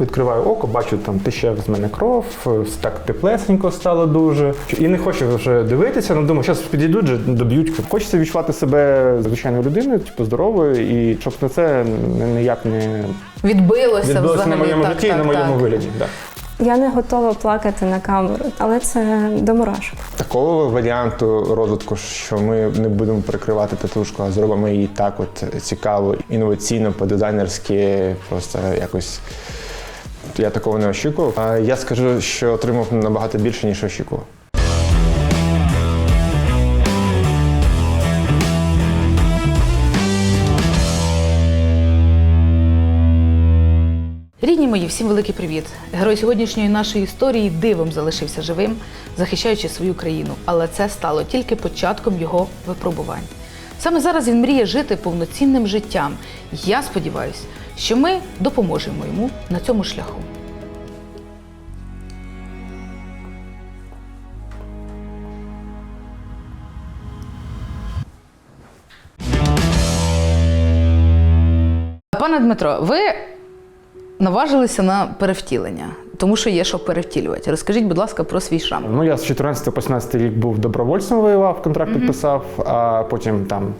Відкриваю око, бачу, там тече з мене кров, так теплесенько стало дуже. І не хочу вже дивитися, але думаю, зараз підійдуть, вже доб'ють. Хочеться відчувати себе звичайною людиною, типу здоровою, і щоб на це ніяк не Відбилося, відбулося взагалі. на моєму так, житті і на моєму так. вигляді. Да. Я не готова плакати на камеру, але це до мурашок. Такого варіанту розвитку, що ми не будемо прикривати татушку, а зробимо її так от цікаво, інноваційно, по-дизайнерськи, просто якось. Я такого не очікував. А я скажу, що отримав набагато більше, ніж очікував. Рідні мої, всім великий привіт. Герой сьогоднішньої нашої історії дивом залишився живим, захищаючи свою країну. Але це стало тільки початком його випробувань. Саме зараз він мріє жити повноцінним життям. Я сподіваюся, що ми допоможемо йому на цьому шляху. Пане Дмитро, ви наважилися на перевтілення, тому що є що перевтілювати. Розкажіть, будь ласка, про свій шрам. Ну, я з 14 по 17 рік був добровольцем, воював, контракт підписав, а потім там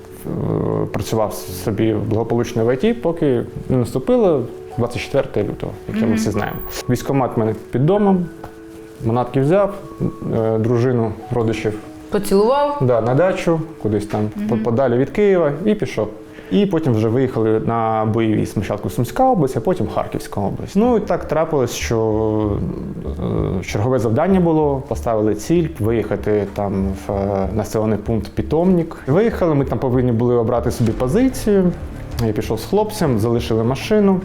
працював собі благополучно в ІТ, поки не наступило 24 лютого, яке ми всі знаємо. Військомат мене під домом, манатки взяв, е, дружину родичів Поцілував. да, на дачу, кудись там по- подалі від Києва і пішов. І потім вже виїхали на бойові спочатку Сумська область, а потім Харківська область. Ну і так трапилось, що е, чергове завдання було, поставили ціль виїхати там в е, населений пункт Питомник. Виїхали, ми там повинні були обрати собі позицію. Я пішов з хлопцем, залишили машину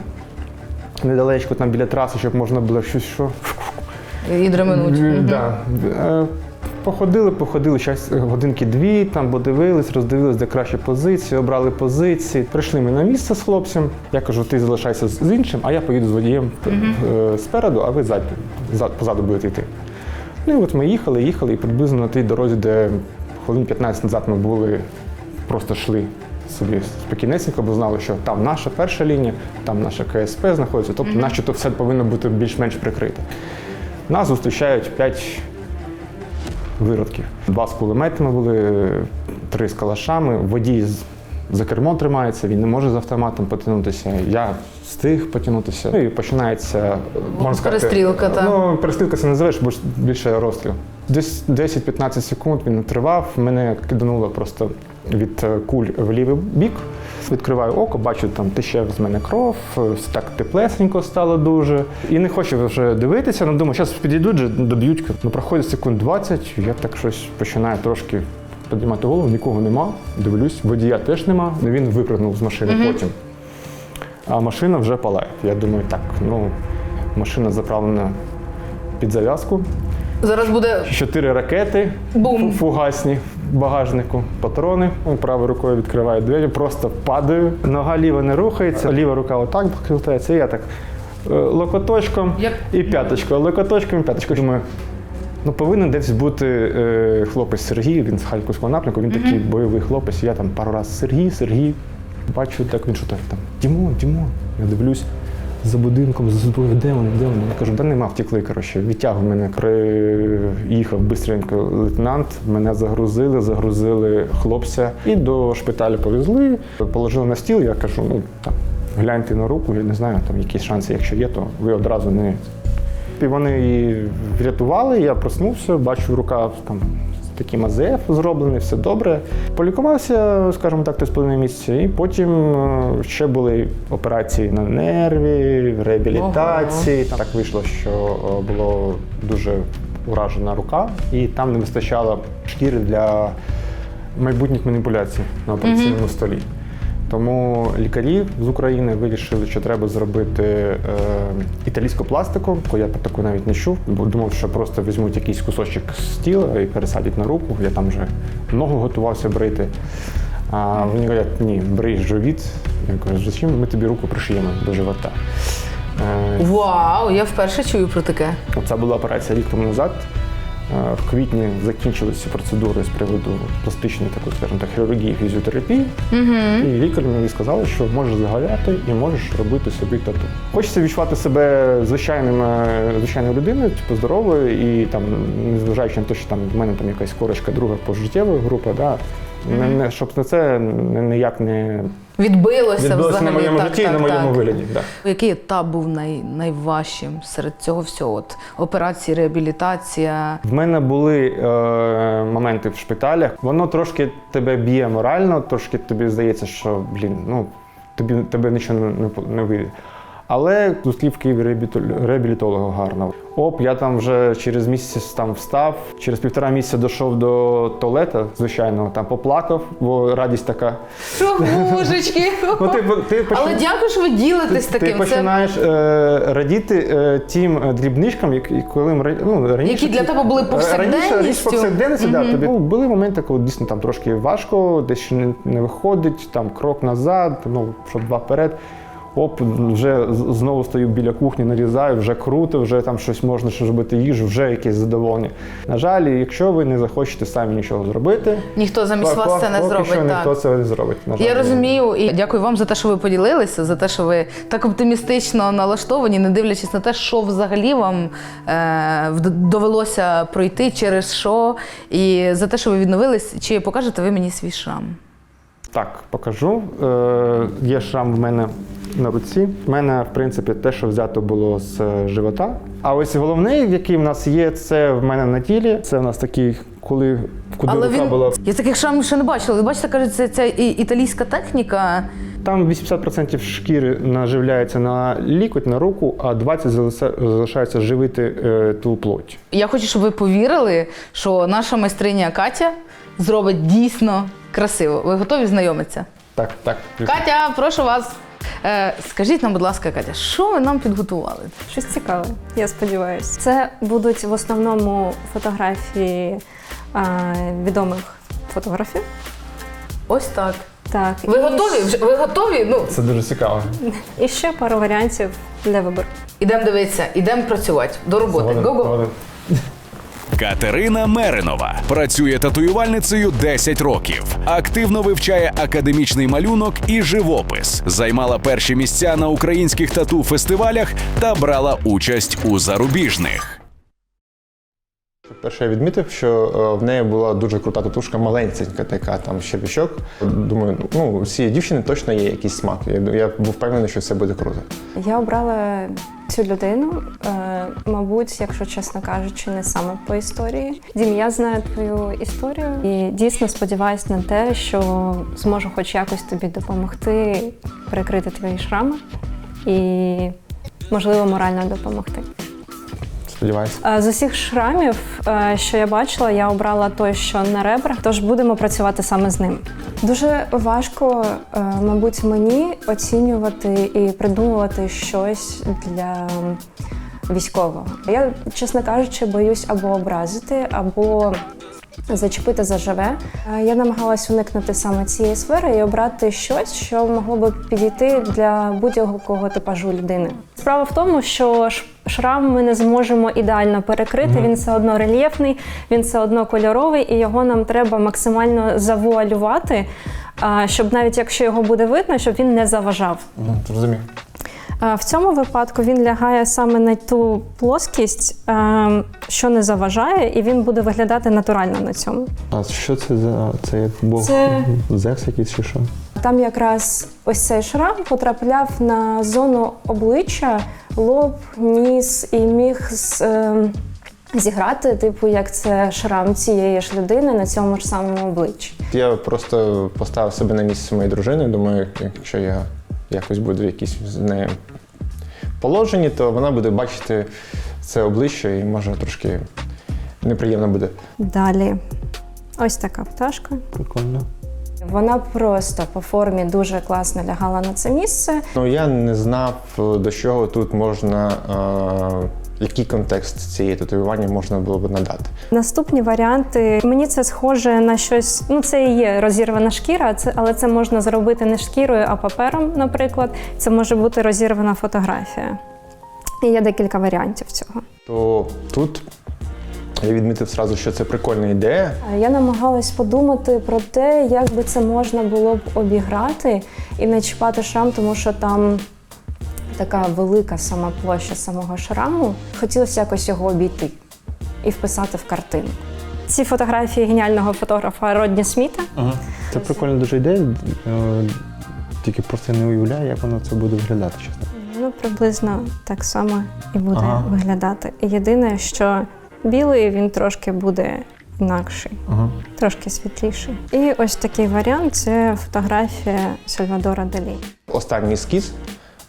недалечко там біля траси, щоб можна було щось що І дременуть. Е, Да. Е, Походили, походили час, годинки дві, там подивились, роздивились, де кращі позиції, обрали позиції. Прийшли ми на місце з хлопцем. Я кажу, ти залишайся з іншим, а я поїду з водієм е, спереду, а ви ззаду, позаду будете йти. Ну і от ми їхали, їхали, і приблизно на тій дорозі, де хвилин 15 назад ми були, просто йшли собі спокійнесенько, бо знали, що там наша перша лінія, там наша КСП знаходиться, тобто начебто все повинно бути більш-менш прикрите. Нас зустрічають п'ять виродків. Два з кулеметами були, три з калашами. Водій за кермо тримається, він не може з автоматом потягнутися. Я встиг потягнутися. Ну і починається можна сказати, Перестрілка, так. Ну, перестрілка це не називаєш, бо більше розстріл. Десь 10-15 секунд він тривав. Мене кидануло просто від е, куль в лівий бік. Відкриваю око, бачу, там тече з мене кров, все так теплесенько стало дуже. І не хочу вже дивитися, але думаю, зараз підійдуть, доб'ють. Ну, проходить секунд 20, я так щось починаю трошки підіймати голову, нікого нема. Дивлюсь, водія теж нема. Він випрыгнув з машини потім. А машина вже палає. Я думаю, так, ну, машина заправлена під зав'язку. Зараз буде Чотири ракети Бум. фугасні в багажнику, патрони. Ну, Правою рукою відкриваю двері, просто падаю. Нога ліва не рухається, ліва рука отак хилтається. І я так е, локоточком Як- і п'яточкою, локоточком і п'яточкою. Думаю, ну повинен десь бути е, хлопець Сергій, він з Харківського напрямку, він такий бойовий хлопець. Я там пару разів Сергій, Сергій. Бачу, так він так там. Дімон, Дімон. Я дивлюсь. За будинком, за зброєю, де вони, де вони? Я кажу, да нема, втікли. Коротше, відтягував мене. Приїхав бистренько лейтенант, мене загрузили, загрузили хлопця і до шпиталю повезли, положили на стіл. Я кажу, ну там гляньте на руку, я не знаю, там якісь шанси, якщо є, то ви одразу не. І вони її врятували, я проснувся, бачу, рука там таким АЗФ зроблений, все добре. Полікувався, скажімо так, 3,5 місяця, і потім е, ще були операції на нерві, реабілітації. Так вийшло, що е, було дуже уражена рука, і там не вистачало шкіри для майбутніх маніпуляцій на операційному столі. Тому лікарі з України вирішили, що треба зробити е, італійську пластику. Я про таку навіть не чув, бо думав, що просто візьмуть якийсь кусочок з тіла і пересадять на руку. Я там вже ногу готувався брити. А вони говорять, ні, брий живіт. Я кажу, зачем ми тобі руку пришиємо до живота. Е, вау! Я вперше чую про таке. Це була операція рік тому назад. Е, В квітні закінчилися процедури з приводу пластичної такої, скажімо так, хірургії, фізіотерапії. І лікар мені сказав, що можеш загаляти і можеш робити собі тату. Хочеться відчувати себе звичайним, звичайною людиною, типу здоровою, і там, незважаючи на те, що там в мене там якась корочка друга пожиттєва група, да, не, не, щоб на це ніяк не Відбилося, відбулося взагалі. на моєму так, житті і на моєму так. вигляді. Да. Який етап був най, найважчим серед цього всього? От, операції, реабілітація. В мене були е, моменти в шпиталях. Воно трошки тебе б'є морально, трошки тобі здається, що блін, ну тобі тебе нічого не, не вийде. Але зустрів в Києві реабілітолога гарного. Оп, я там вже через місяць там встав, через півтора місяця дійшов до туалета, звичайного, там поплакав, бо радість така. Що, божечки? Ну, ти, ти, Але дякую, що ви ділитесь ти, таким. ти починаєш е, радіти е, тим е, дрібничкам, які коли ну, раніше Які для тебе були Е, Раніше повсякденністю. повсякденності, да, тобі ну, були моменти, коли дійсно там трошки важко, десь не, не виходить, там крок назад, ну щоб два вперед. Оп, вже знову стою біля кухні, нарізаю, вже круто, вже там щось можна ще зробити їжу, вже якесь задоволення. На жаль, якщо ви не захочете самі нічого зробити, Ніхто замість вас це не зробить. що так. ніхто це не зробить. На жаль. Я розумію і дякую вам за те, що ви поділилися, за те, що ви так оптимістично налаштовані, не дивлячись на те, що взагалі вам е, довелося пройти, через що, і за те, що ви відновились. Чи покажете ви мені свій шрам? Так, покажу. Е, є шрам в мене на руці. У мене, в принципі, те, що взято було з е, живота. А ось головний, який в нас є, це в мене на тілі. Це в нас такий, коли куди Але рука він була. я таких шрамів ще не бачила. Ви бачите, кажуть, це ця італійська техніка. Там 80% шкіри наживляється на лікоть, на руку, а 20% залишається живити е, ту плоть. Я хочу, щоб ви повірили, що наша майстриня Катя зробить дійсно красиво. Ви готові знайомитися? Так, так. Катя, прошу вас. Е, скажіть нам, будь ласка, Катя, що ви нам підготували? Щось цікаве, я сподіваюся. Це будуть в основному фотографії а, відомих фотографів. Ось так. Так, Ви і готові? Вже- Ви готові? Ну, Це дуже цікаво. І ще пару варіантів для вибору. ідемо дивитися, ідемо працювати. До роботи. Згоден, Го-го. згоден. Катерина Меринова працює татуювальницею 10 років. Активно вивчає академічний малюнок і живопис. Займала перші місця на українських тату-фестивалях та брала участь у зарубіжних. Перше я відмітив, що е, в неї була дуже крута татушка, маленька така, там щербічок. Думаю, ну у цієї дівчини точно є якийсь смак. Я, я був впевнений, що це буде круто. Я обрала цю людину, е, мабуть, якщо чесно кажучи, не саме по історії. Дім, я знаю твою історію і дійсно сподіваюся на те, що зможу хоч якось тобі допомогти прикрити твої шрами і, можливо, морально допомогти. Сподіваюся. Е, З усіх шрамів, е, що я бачила, я обрала той, що на ребрах, тож будемо працювати саме з ним. Дуже важко, е, мабуть, мені оцінювати і придумувати щось для військового. Я, чесно кажучи, боюсь або образити, або зачепити заживе. Е, Я намагалась уникнути саме цієї сфери і обрати щось, що могло би підійти для будь-якого типажу людини. Справа в тому, що шрам ми не зможемо ідеально перекрити. Він все одно рельєфний, він все одно кольоровий, і його нам треба максимально завуалювати, щоб навіть якщо його буде видно, щоб він не заважав. Зрозумів. В цьому випадку він лягає саме на ту плоскість, е, що не заважає, і він буде виглядати натурально на цьому. А що це за це як Бог? Це- Зевс якийсь чи що? Там якраз ось цей шрам потрапляв на зону обличчя, лоб, ніс і міг з, е, зіграти, типу, як це шрам цієї ж людини на цьому ж самому обличчі. Я просто поставив себе на місце моєї дружини. Думаю, якщо я якось буду якісь з нею положенні, то вона буде бачити це обличчя і може трошки неприємно буде. Далі ось така пташка. Прикольно. Вона просто по формі дуже класно лягала на це місце. Ну я не знав, до чого тут можна, е, який контекст цієї татуювання можна було б надати. Наступні варіанти. Мені це схоже на щось. Ну, це і є розірвана шкіра, це, але це можна зробити не шкірою, а папером, наприклад. Це може бути розірвана фотографія. І є декілька варіантів цього. То тут Я відмітив сразу, що це прикольна ідея. Я намагалась подумати про те, як би це можна було б обіграти і не чіпати шрам, тому що там така велика сама площа самого шраму. Хотілося якось його обійти і вписати в картину. Ці фотографії геніального фотографа Родні Сміта. Це прикольна дуже ідея. е, Тільки просто не уявляю, як воно це буде виглядати, чесно. Ну, приблизно так само і буде Ага. виглядати. Єдине, що білий він трошки буде інакший, Ага. трошки світліший. І ось такий варіант це фотографія Сальвадора Далі. Останній ескіз.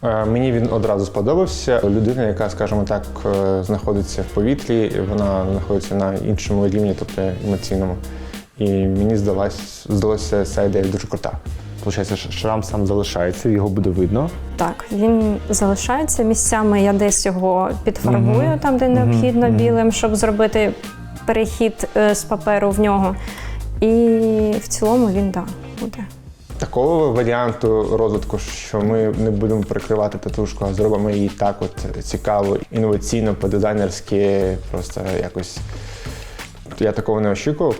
Е, Мені він одразу сподобався. Людина, яка, скажімо так, е, знаходиться в повітрі, вона знаходиться на іншому рівні, тобто емоційному. І мені здалась, здалося ця ідея дуже крута. Получається, шрам сам залишається, його буде видно. Так, він залишається місцями. Я десь його підфарбую Мгм. там, де необхідно, мгм. білим, щоб зробити перехід е, з паперу в нього. І в цілому він да, буде. Такого варіанту розвитку, що ми не будемо прикривати татушку, а зробимо її так от цікаво, інноваційно, по-дизайнерськи, просто якось. Я такого не очікував.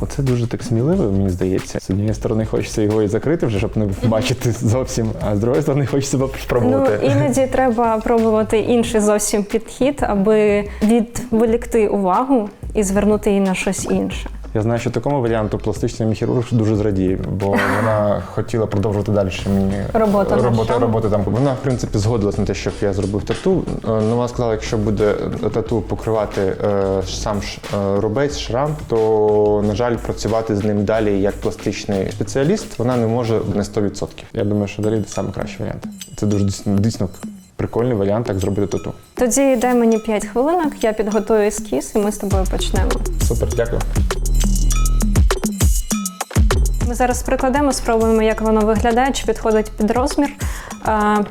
Оце дуже так сміливо, мені здається. З однієї сторони хочеться його і закрити вже, щоб не бачити зовсім, а з другої сторони хочеться спробувати. Ну іноді треба пробувати інший зовсім підхід, аби відволікти увагу і звернути її на щось інше. Я знаю, що такому варіанту пластичний хірург дуже зрадіє, бо вона хотіла продовжувати далі мені Роботу роботу, роботу там. Вона, в принципі, згодилась на те, щоб я зробив тату. Е, Ну, вона сказала, якщо буде тату покривати е, сам ш- е, рубець, шрам, то, на жаль, працювати з ним далі як пластичний спеціаліст вона не може на 100%. Я думаю, що далі саме кращий варіант. Це дуже дійсно, дійсно прикольний варіант, як зробити тату. Тоді дай мені 5 хвилинок, я підготую ескіз, і ми з тобою почнемо. Супер, дякую. Ми зараз прикладемо, спробуємо, як воно виглядає, чи підходить під розмір,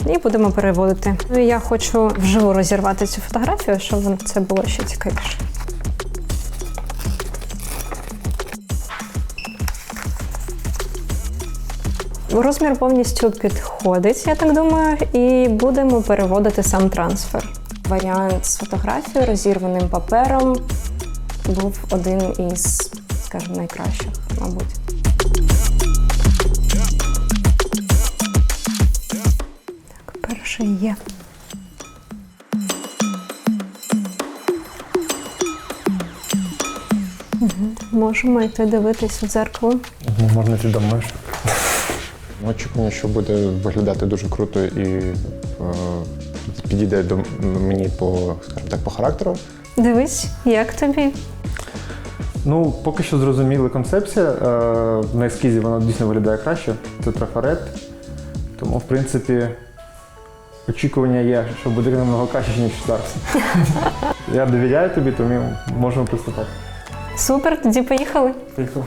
і будемо переводити. Ну, Я хочу вживу розірвати цю фотографію, щоб це було ще цікавіше. Розмір повністю підходить, я так думаю, і будемо переводити сам трансфер. Варіант з фотографією, розірваним папером був один із, скажімо, найкращих, мабуть. Так, є. Можемо йти дивитись у дзеркало. Можна ти думаєш. Очікування, що буде виглядати дуже круто і е, підійде до мені по, скажімо так, по характеру. Дивись, як тобі? Ну, поки що зрозуміла концепція. Е, на ескізі вона дійсно виглядає краще. Це трафарет. Тому, в принципі, очікування є, що буде намного краще, ніж зараз. Я довіряю тобі, тому можемо приступати. Супер, тоді поїхали. Поїхали.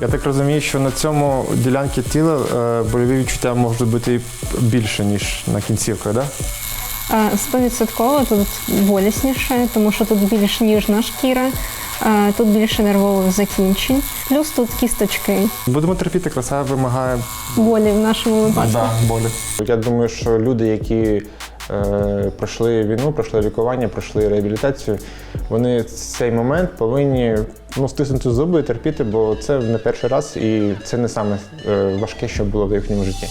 Я так розумію, що на цьому ділянці тіла е, больові відчуття можуть бути більше, ніж на кінцівках, так? Да? Стовідсотково тут болісніше, тому що тут більш ніжна шкіра, тут більше нервових закінчень. Плюс тут кісточки Будемо терпіти, краса вимагає болі в нашому випадку. да, болі. Я думаю, що люди, які е, пройшли війну, пройшли лікування, пройшли реабілітацію, вони в цей момент повинні ну, стиснути зуби і терпіти, бо це не перший раз і це не саме е, важке, що було в їхньому житті.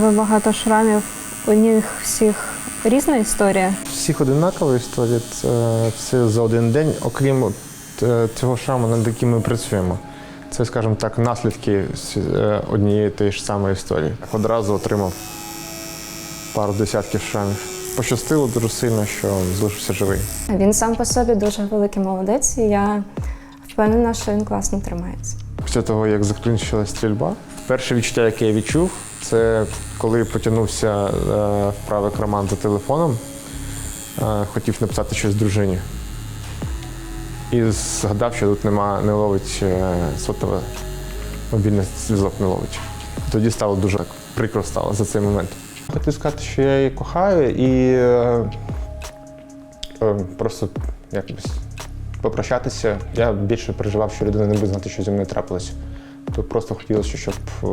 Тебе багато шрамів. У них всіх різна історія. Всіх одинакова історія, це все за один день, окрім е, цього шраму, над яким ми працюємо. Це, скажімо так, наслідки е, однієї тієї ж самої історії. Одразу отримав пару десятків шрамів. Пощастило дуже сильно, що залишився живий. Він сам по собі дуже великий молодець, і я впевнена, що він класно тримається. Після того, як закінчилась стрільба, перше відчуття, яке я відчув, це коли потягнувся е, правий карман за телефоном. е, хотів написати щось дружині. І згадав, що тут нема, не ловить е, сотове, мобільний зв'язок не ловить. Тоді стало дуже так прикро стало за цей момент. Хотів сказати, що я її кохаю і е, е, просто якось попрощатися. Я більше переживав, що людина не буде знати, що зі мною трапилось. То просто хотілося, щоб е,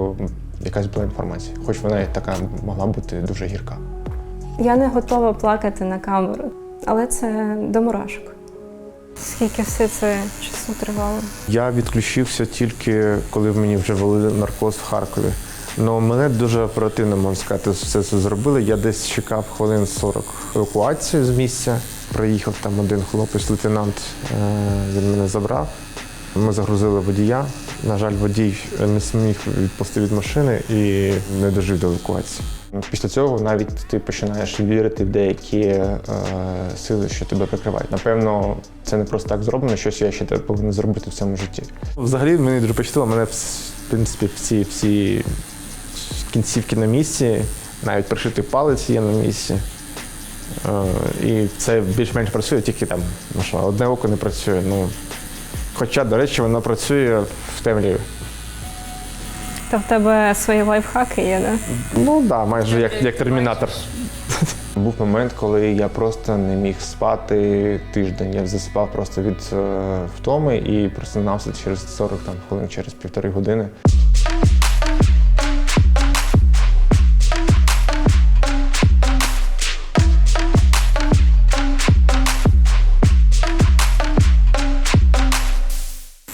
якась була інформація, хоч вона і така могла бути дуже гірка. Я не готова плакати на камеру, але це до мурашок. Скільки все це часу тривало? Я відключився тільки коли мені вже ввели наркоз в Харкові. Ну мене дуже оперативно, можна сказати, все це зробили. Я десь чекав хвилин 40 евакуації з місця. Приїхав там один хлопець, лейтенант, е, він мене забрав. Ми загрузили водія. На жаль, водій не зміг відпустити від машини і не дожив до евакуації. Після цього навіть ти починаєш вірити в деякі е, сили, що тебе прикривають. Напевно, це не просто так зроблено, щось я ще повинен зробити в цьому житті. Взагалі мені дуже почтило, мене в принципі всі, всі кінцівки на місці, навіть пришитий палець є на місці. Е, і це більш-менш працює, тільки там ну що, одне око не працює. Ну, хоча, до речі, воно працює темряві. То в тебе свої лайфхаки є, да? Ну так, да, майже як, як термінатор. Був момент, коли я просто не міг спати тиждень. Я засипав просто від е, втоми і просинався через 40 там, хвилин, через півтори години.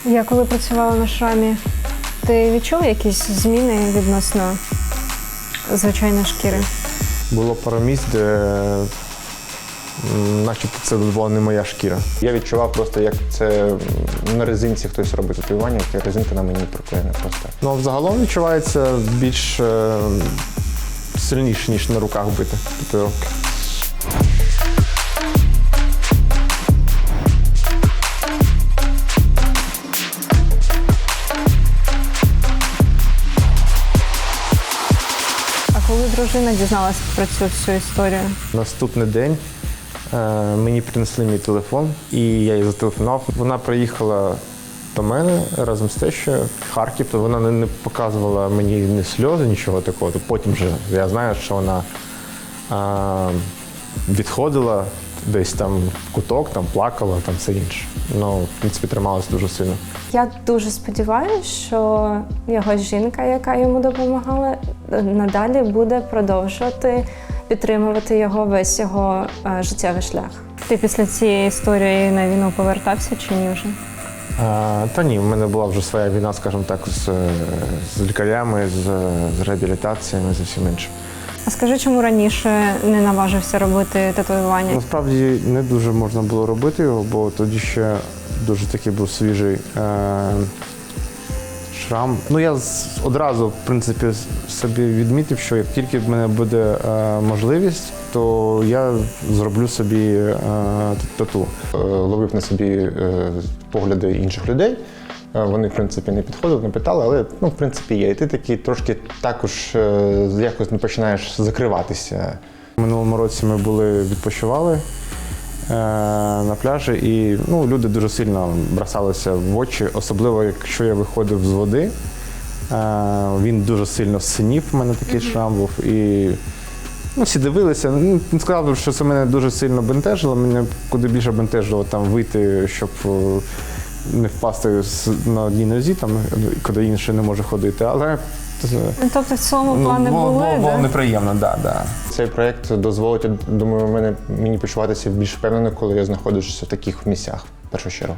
Я коли працювала на шрамі, ти відчула якісь зміни відносно звичайної шкіри? Було пару місць, де начебто це була не моя шкіра. Я відчував просто, як це на резинці хтось робить татуювання, як резинка на мені проклеєна просто. Ну, взагалом відчувається більш е, сильніше, ніж на руках бити татуїровки. Дружина дізналася про цю всю історію? Наступний день е, мені принесли мій телефон, і я її зателефонував. Вона приїхала до мене разом з те, в Харків, то вона не, не показувала мені ні сльози, нічого такого. То потім вже я знаю, що вона е, відходила десь там в куток, там плакала, там все інше. Ну, в принципі, трималася дуже сильно. Я дуже сподіваюся, що його жінка, яка йому допомагала, надалі буде продовжувати підтримувати його весь його е, життєвий шлях. Ти після цієї історії на війну повертався чи ні вже? А, та ні, в мене була вже своя війна, скажімо так, з, з лікарями, з, з реабілітаціями, з усім іншим. А скажи, чому раніше не наважився робити татуювання? Насправді не дуже можна було робити його, бо тоді ще дуже такий був свіжий е, шрам. Ну я одразу, в принципі, собі відмітив, що як тільки в мене буде е, можливість, то я зроблю собі е, тату. Е, ловив на собі е, погляди інших людей. Вони, в принципі, не підходили, не питали, але ну, в принципі є. І ти такий трошки також е, якось не починаєш закриватися. Минулому році ми були відпочивали е, на пляжі, і ну, люди дуже сильно бросалися в очі, особливо якщо я виходив з води. Е, він дуже сильно синів, в мене такий шрам був. І ну, всі дивилися. Ну, Не сказав, що це мене дуже сильно бентежило. Мене куди більше бентежило там вийти, щоб е, не впасти на одній нозі, там, коли інший не може ходити. Але Ну, Тобто в цьому плані були, да? неприємно, да, да. Цей проєкт дозволить, думаю, мене, мені почуватися більш впевнено, коли я знаходжуся в таких місцях, в першу чергу.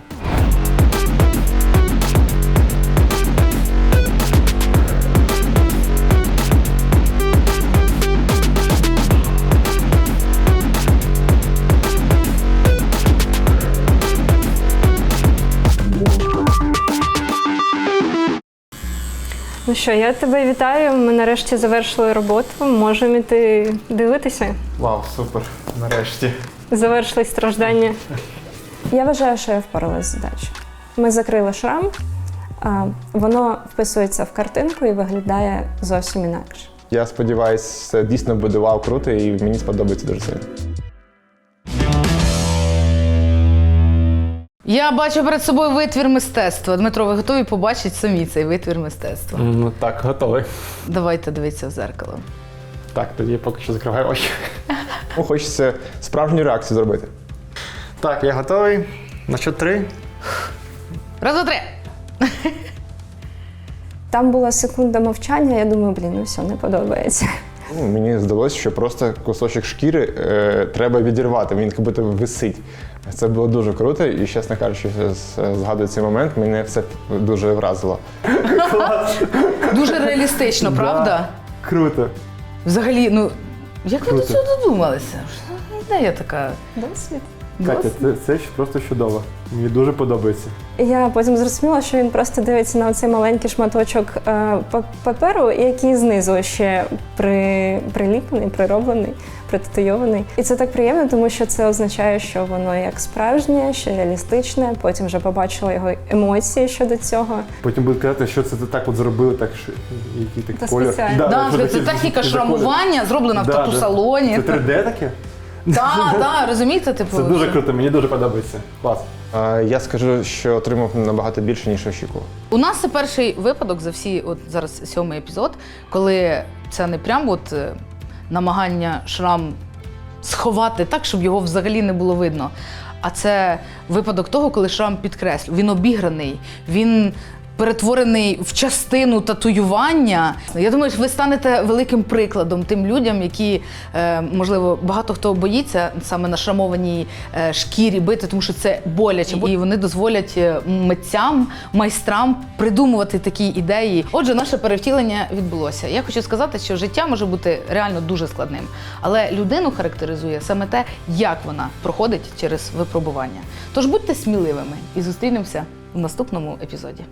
Ну що, я тебе вітаю. Ми нарешті завершили роботу. Можемо іти дивитися. Вау, супер, нарешті. Завершили страждання. Я вважаю, що я впоралася з задачею. Ми закрили шрам, воно вписується в картинку і виглядає зовсім інакше. Я сподіваюся, це дійсно буде вау круто і мені сподобається дуже сильно. Я бачу перед собою витвір мистецтва. Дмитро, ви готові побачити самі цей витвір мистецтва? Ну так, готовий. Давайте дивитися в зеркало. Так, тоді поки що закриваю очі. Ну, хочеться справжню реакцію зробити. Так, я готовий. На що три? Раз, два, три. Там була секунда мовчання, я думаю, блін, ну все, не подобається. Ну, мені здалося, що просто кусочок шкіри е, треба відірвати, він як будто висить. Це було дуже круто, і, чесно кажучи, згадую цей момент, мене це дуже вразило. Дуже реалістично, правда? Круто. Взагалі, ну як ви до цього додумалися? Ідея така. Досвід. Катя, це, це просто чудово. Мені дуже подобається. Я потім зрозуміла, що він просто дивиться на цей маленький шматочок е, паперу, який знизу ще при, приліплений, прироблений, притатуйований. І це так приємно, тому що це означає, що воно як справжнє, що реалістичне. Потім вже побачила його емоції щодо цього. Потім будуть казати, що це ти так от зробили, так що який такий Та колір. спеціально. Да, що це техніка шрамування, зроблена в Да, да. тату-салоні. Це 3D таке? Так, так, розумієте, типу. Це дуже круто, мені дуже подобається. Клас. Е, я скажу, що отримав набагато більше, ніж очікував. У нас це перший випадок за всі, от зараз сьомий епізод, коли це не прям от е, намагання шрам сховати так, щоб його взагалі не було видно. А це випадок того, коли шрам підкреслю. Він обіграний, він перетворений в частину татуювання. Я думаю, що ви станете великим прикладом тим людям, які, е, можливо, багато хто боїться саме на шрамованій е, шкірі бити, тому що це боляче. І вони дозволять е, митцям, майстрам придумувати такі ідеї. Отже, наше перевтілення відбулося. Я хочу сказати, що життя може бути реально дуже складним, але людину характеризує саме те, як вона проходить через випробування. Тож будьте сміливими і зустрінемося в наступному епізоді.